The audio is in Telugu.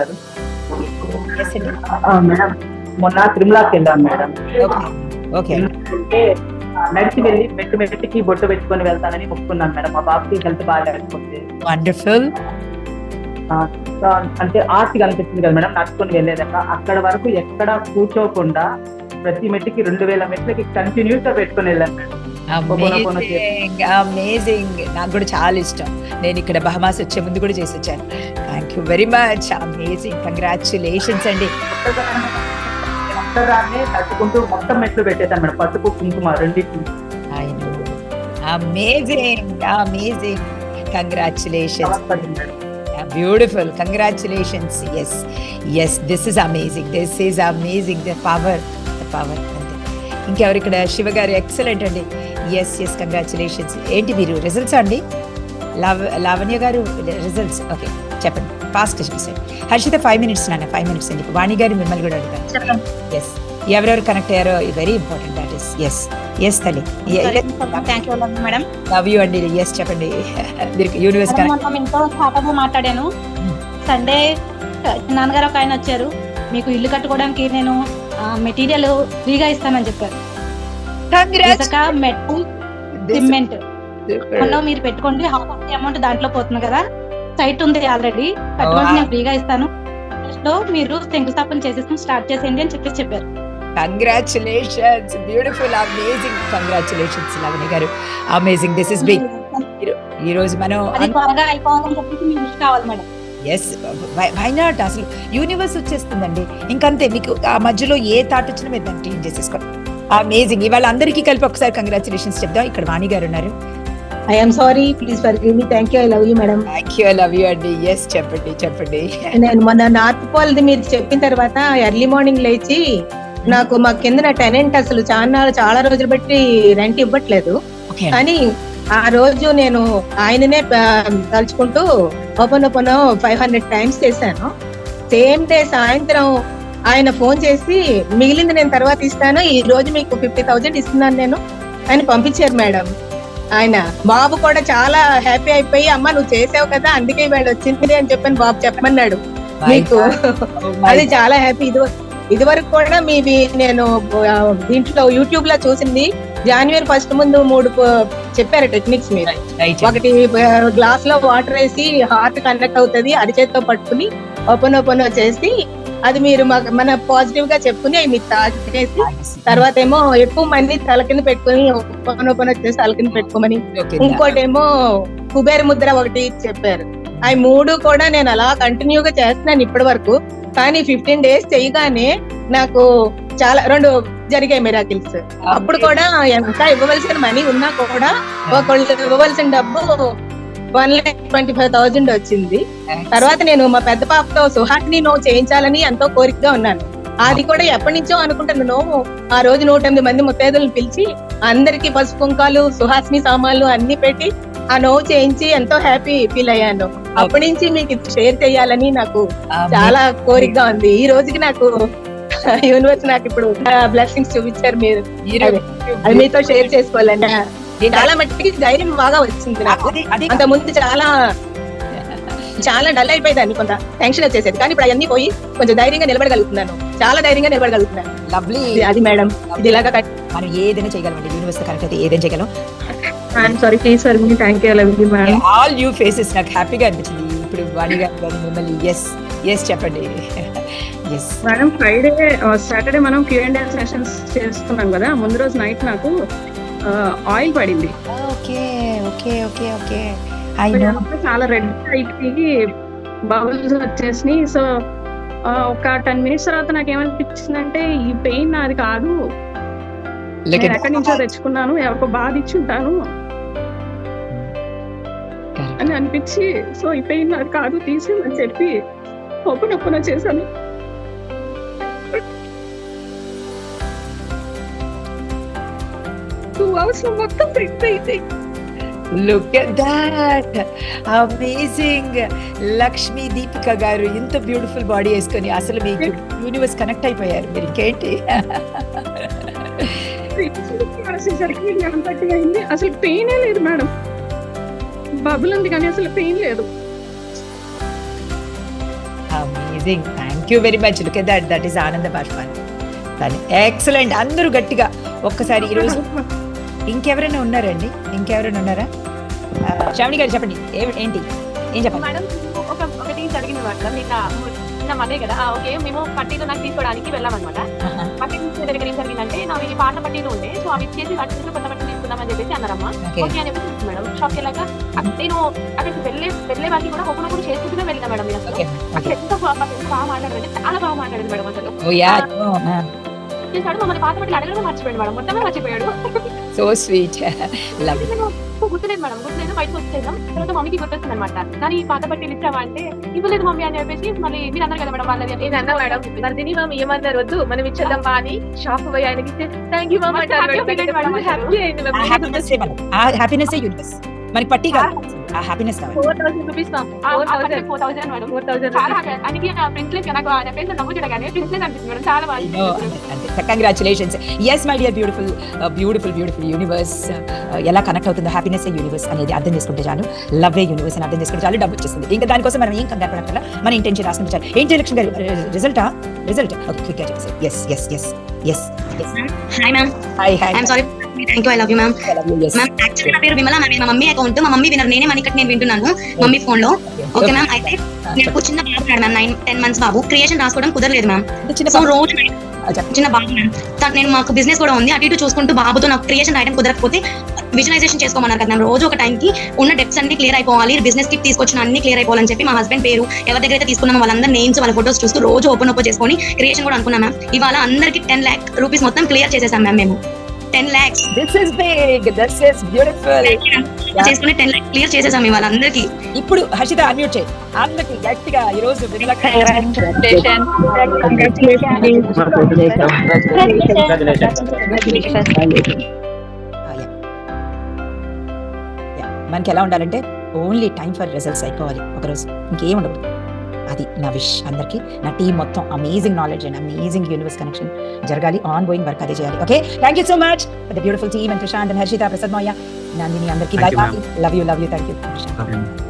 గారు? మేడం. మొన్న తిరుమలకి వెళ్ళాం మేడం. ఓకే అంటే నడిచి వెళ్ళి మెట్టు మెట్టుకి బొట్టు పెట్టుకొని వెళ్తానని మొక్కున్నాను మేడం. మా బాబుకి హెల్త్ బాగాలేకపోతే. వండర్ఫుల్ అంటే ఆర్ట్ అనిపిస్తుంది కదా మేడం నడుచుకొని వెళ్ళేదాక. అక్కడ వరకు ఎక్కడ కూర్చోకుండా ప్రతి మెట్టుకి రెండు వేల మెట్లకి కంటిన్యూస్గా పెట్టుకొని వెళ్ళాను మేడం. అమేజింగ్ అమేజింగ్ నాకు కూడా చాలా ఇష్టం. నేను ఇక్కడ బహమాస్ వచ్చే ముందు కూడా చేసి వచ్చాను. Thank you very much amazing congratulations అండి తట్టుకుంటూ మొత్తం మెట్లు పెట్టేశాను మేడం. పసుపు కుంకుమ రెండింటిని. Amazing amazing congratulations. Beautiful congratulations yes yes this is amazing this is amazing the power the power అంతే ఇంకెవరు ఇక్కడ? శివ గారు ఎక్సలెంట్ అండి ఎస్ ఎస్ కంగ్రాచులేషన్స్ ఏంటి మీరు? రిజల్ట్స్ అండి? లావ లావణ్య గారు? రిజల్ట్స్ ఓకే చెప్పండి. ఫాస్ట్ చెప్పేసండి హర్షిత ఫైవ్ మినిట్స్ నాన్న ఫైవ్ మినిట్స్ అండి వాణి గారు మిమ్మల్ని కూడా అడుగుతాను ఎస్ ఎవరెవరు కనెక్ట్ అయ్యారో very important that is yes yes తల్లి. మేడం లవ్ యూ అండి. ఎస్ చెప్పండి. మీరు యూనివర్స్ మాట్లాడాను. సండే నాన్నగారు ఒక ఆయన వచ్చారు. మీకు ఇల్లు కట్టుకోవడానికి నేను మెటీరియల్ ఫ్రీగా ఇస్తానని చెప్పారు. మెట్టు సిమెంట్. మీరు పెట్టుకోండి. హాఫ్ అమౌంట్ దాంట్లో పోతుంది కదా. సైట్ ఉంది ఆల్రెడీ. Wow. నేను ఫ్రీగా ఇస్తాను. లో మీరు శంకుస్థాపన చేసేసి స్టార్ట్ చేసేయండి అని చెప్పేసి చెప్పారు. Congratulations beautiful amazing congratulations Lavani garu. Amazing this is big ఈ రోజు మనం అది త్వరగా అయిపోవాలని చెప్పేసి కావాలి మేడం. ఎస్ వై నాట్ అసలు యూనివర్స్ వచ్చేస్తుందండి. ఇంకంతే మీకు ఆ మధ్యలో ఏ థాట్ వచ్చినా మీరు దాన్ని క్లీన్ చేసేసుకోండి. అమేజింగ్ ఇవాళ అందరికీ కలిపి ఒకసారి కంగ్రాచులేషన్స్ చెప్దాం. ఇక్కడ వాణి గారు ఉన్నారు. I'm sorry please forgive me thank you I love you madam thank you love you అండి ఎస్ చెప్పండి చెప్పండి. నేను మొన్న నార్త్ పోల్ది మీరు చెప్పిన తర్వాత ఎర్లీ మార్నింగ్ లేచి నాకు మా కింద టెనెంట్ అసలు చాలా చాలా రోజులు బట్టి రెంట్ ఇవ్వట్లేదు. కానీ ఆ రోజు నేను ఆయననే తలుచుకుంటూ open open five hundred times చేశాను. సేమ్ డే సాయంత్రం ఆయన ఫోన్ చేసి మిగిలింది నేను తర్వాత ఇస్తాను ఈ రోజు మీకు ఫిఫ్టీ థౌజండ్ ఇస్తున్నాను నేను అని పంపించారు మేడం ఆయన. బాబు కూడా చాలా హ్యాపీ అయిపోయి అమ్మ నువ్వు చేసావు కదా అందుకే ఇవాళ వచ్చింది అని చెప్పని బాబు చెప్పమన్నాడు. మీకు అది చాలా హ్యాపీ. ఇది ఇది వరకు కూడా మీవి నేను దీంట్లో యూట్యూబ్లో చూసింది. జనవరి ఫస్ట్ ముందు మూడు చెప్పారు టెక్నిక్స్ మీరు. ఒకటి గ్లాస్లో వాటర్ వేసి హార్ట్ కనెక్ట్ అవుతుంది అరిచేత్తో పట్టుకుని ఓపెన్ ఓపెన్ చేసి అది మీరు మన పాజిటివ్గా చెప్పుకుని అవి మీరు తాగేసి తర్వాత ఏమో ఎక్కువ మంది తల కింద పెట్టుకుని ఓపెన్ ఓపెన్ వచ్చేసి తల కింద పెట్టుకోమని. ఇంకోటి ఏమో కుబేర ముద్ర ఒకటి చెప్పారు. అవి మూడు కూడా నేను అలా కంటిన్యూ గా చేస్తున్నాను ఇప్పటి వరకు కానీ ఫిఫ్టీన్ డేస్ చేయగానే నాకు చాలా రెండు జరిగాయి మిరాకిల్స్ అప్పుడు కూడా ఎంత ఇవ్వవలసిన మనీ ఉన్నా కూడా ఒకళ్ళు ఇవ్వవలసిన డబ్బు one lakh twenty five thousand వచ్చింది. తర్వాత నేను మా పెద్ద పాపతో సుహాసిని నోవు చేయించాలని ఎంతో కోరికగా ఉన్నాను. అది కూడా ఎప్పటి నుంచో అనుకుంటున్న నోము ఆ రోజు నూట ఎనిమిది మంది ముత్తైదులను పిలిచి అందరికి పసుపు కుంకాలు సుహాసిని సామాన్లు అన్ని పెట్టి ఆ నోవు చేయించి ఎంతో హ్యాపీ ఫీల్ అయ్యాను. అప్పటి నుంచి మీకు షేర్ చేయాలని నాకు చాలా కోరికగా ఉంది. ఈ రోజుకి నాకు యూనివర్స్ నాకు ఇప్పుడు బ్లెస్సింగ్స్ చూపించారు మీరు. అదే. మీతో షేర్ చేసుకోవాలని. చాలా మట్టికి ధైర్యం బాగా వచ్చింది నాకు. అంత ముందు చాలా చాలా డల్ అయిపోయేదాన్ని కొంత టెన్షన్ వచ్చేసేది. కానీ ఇప్పుడు అవన్నీ పోయి కొంచెం ధైర్యంగా నిలబడగలుగుతున్నాను. చాలా ధైర్యంగా నిలబడగలుగుతున్నాను. లవ్లీ అది మేడం. ఇది ఇలాగా కట్- మనం ఏదైనా చేయగలం యూనివర్స్ కనెక్ట్ అయితే ఏదైనా చేయగలం. I'm sorry please for me thank you love you madam all new faces నాకు హ్యాపీగా అనిపించింది. ఇప్పుడు వాణి గారు కానీ మిమ్మల్ని ఎస్ ఎస్ చెప్పండి. ఎస్ మేడం ఫ్రైడే సాటర్డే మనం క్యూ అండ్ సెషన్స్ చేస్తున్నాం కదా. ముందు రోజు నైట్ నాకు ఆయిల్ పడింది. Okay okay okay okay. చాలా రెడ్ అయిపోయి బబుల్స్ వచ్చేసినాయి. సో ఒక టెన్ మినిట్స్ తర్వాత నాకు ఏమనిపించిందంటే ఈ పెయిన్ నాది కాదు. నేను ఎక్కడి నుంచో తెచ్చుకున్నాను ఎవరికో బాధ ఇచ్చి ఉంటాను. అని అనిపించి సో ఈ పెయిన్ నాది కాదు తీసి అని చెప్పి ఓపెన్ చేశాను. టూ అవర్స్లో మొత్తం ఫిట్ అయింది. Look at that amazing Lakshmi Deepika గారు ఇంత బ్యూటిఫుల్ బాడీ వేసుకొని అసలు మీకు యూనివర్స్ కనెక్ట్ అయిపోయారు మీరు ఇంకేంటి అయింది. అసలు పెయినే లేదు మేడం. బబుల్ ఉంది కానీ అసలు పెయిన్ లేదు. Amazing. Amazing thank you very much look that that is ఆనంద బాష్పాన్ దాని ఎక్సలెంట్ అందరూ గట్టిగా ఒక్కసారి ఈరోజు ఇంకెవరైనా ఉన్నారండి? ఇంకెవరైనా ఉన్నారా? శ్రావణి గారు చెప్పండి. ఏంటి? ఏం చెప్పండి మేడం ఒక ఒకటి జరిగింది మేడం నిన్న నిన్న మండే కదా? ఓకే మేము పట్టీలు నాకు తీసుకోవడానికి వెళ్ళామన్నమాట పట్టీలు తీసుకునే దగ్గర ఏం జరిగిందంటే నావి పాత పట్టీలు ఉండే సో అవి ఇచ్చేసి వాటి నుంచి కొత్త పట్టీలు తీసుకుందామని చెప్పేసి అన్నారమ్మా. ఓకే. అని చెప్పేసి మేడం షాప్కి వెళ్ళాక నేను అక్కడికి వెళ్ళే వెళ్ళే వారికి కూడా ఒకరు కూడా చేసుకుంటూనే వెళ్ళిన మేడం నేను. ఎంత మాకు బాగా మాట్లాడారు చాలా బాగా మాట్లాడారు మేడం అసలు చేశాడు మమ్మల్ని పాత పట్టీలు అడగడం మర్చిపోయాడు మేడం. మొత్తమే మర్చిపోయాడు. సో స్వీట్ లవ్ గుర్తులేదు మేడం గుర్తులేదు బయటకు వచ్చేసాం. తర్వాత మమ్మీకి గుర్తొస్తుంది అనమాట కానీ ఈ పాత పట్టీలు ఇచ్చావా అంటే ఇవ్వలేదు మమ్మీ అని చెప్పేసి మళ్ళీ మీరు అన్నారు కదా మేడం వాళ్ళది. నేను అన్నా మేడం మరి తిని మమ్మీ ఏమన్నారు వద్దు మనం ఇచ్చేద్దాం బా అని షాప్ పోయి ఆయనకి థ్యాంక్ యూ మమ్మీ. హ్యాపీ అయింది హ్యాపీనెస్ యూనివర్స్ మనకి పట్టి కాదు. ఆ. హ్యాపీనెస్ కావాలి. Four thousand rupees four thousand. Madam. Four thousand చాలా ఆయనకి ప్రిన్స్లెస్ నాకు ఆయన ఫేస్ నవ్వు చూడగానే ప్రిన్స్లెస్ అనిపిస్తుంది మేడం. చాలా బాగా congratulations yes my dear beautiful beautiful beautiful universe ఎలా కనెక్ట్ అవుతుందో హ్యాపీనెస్ యూనివర్స్ అనేది అర్థం చేసుకుంటే చాలు. లవ్ ఏ యూనివర్స్ అని అర్థం చేసుకుంటే చాలు. డబ్బు వచ్చేస్తుంది ఇంకా దానికోసం మనం ఏం కంగారు పడక్కల మన ఇంటెన్షన్ రాసుకుంటే చాలు. ఏంటి లక్ష్మి గారు? రిజల్టా result okay quick yes yes yes yes yes hi ma'am hi hi I'm sorry thank you I love you ma'am ma'am actually నా పేరు విమల ఇది మా మమ్మీ అకౌంట్ మా మమ్మీ వినర్ నేనే మనీ కట్ నేను వింటున్నాను మమ్మీ ఫోన్లో. ఓకే మ్యామ్ అయితే నాకు చిన్న బాబు ఉన్నాడు మ్యామ్ నైన్ టెన్ మంత్స్ బాబు. క్రియేషన్ రాసుకోవడం కుదరలేదు మ్యామ్ చిన్న సో. రోజు. చిన్న బాబు నేను మాకు బిజినెస్ కూడా ఉంది. అటు ఇటు చూసుకుంటూ బాబుతో నాకు క్రియేషన్ రాయడం కుదరకపోతే విజువలైజేషన్ చేసుకోమన్నారు కదా రోజు ఒక టైంకి ఉన్న డెప్స్ అన్ని క్లియర్ అయిపోవాలి. బిజినెస్కి తీసుకొచ్చిన అన్ని క్లియర్ అయిపోవాలని చెప్పి మా హస్బెండ్ పేరు ఎవరి దగ్గర అయితే తీసుకున్నామో వాళ్ళందరూ నేమ్స్ వాళ్ళ ఫోటోస్ చూస్తూ రోజు ఓపెన్ ఓపెన్ చేసుకొని క్రియేషన్ కూడా అనుకున్నాం మ్యామ్ ఇవాళ అందరికి టెన్ ల్యాక్ రూపీస్ మొత్తం క్లియర్ చేసేసాం మ్యామ్ మేము. Ten lakhs this is big this is beautiful చేసుకుని టెన్ ల్యాక్ క్లియర్ చేసేసాం ఇవాళ అందరికి ఇప్పుడు హర్షిత అన్మ్యూట్ చేయి. అందరికి గట్టిగా ఈ రోజు. మనకి ఎలా ఉండాలంటే ఓన్లీ టైం ఫర్ రిజల్ట్స్ అయిపోవాలి ఒకరోజు. ఇంకేం ఉండదు. అది నా విష్ అందరికి నా టీం మొత్తం amazing knowledge and amazing universe connection జరగాలి ఆన్ గోయింగ్ వర్క్ అదే చేయాలి. Okay thank you so much the beautiful team and Prashant and Harshitha Prasad Moya Nandini అందరికి love you love you thank you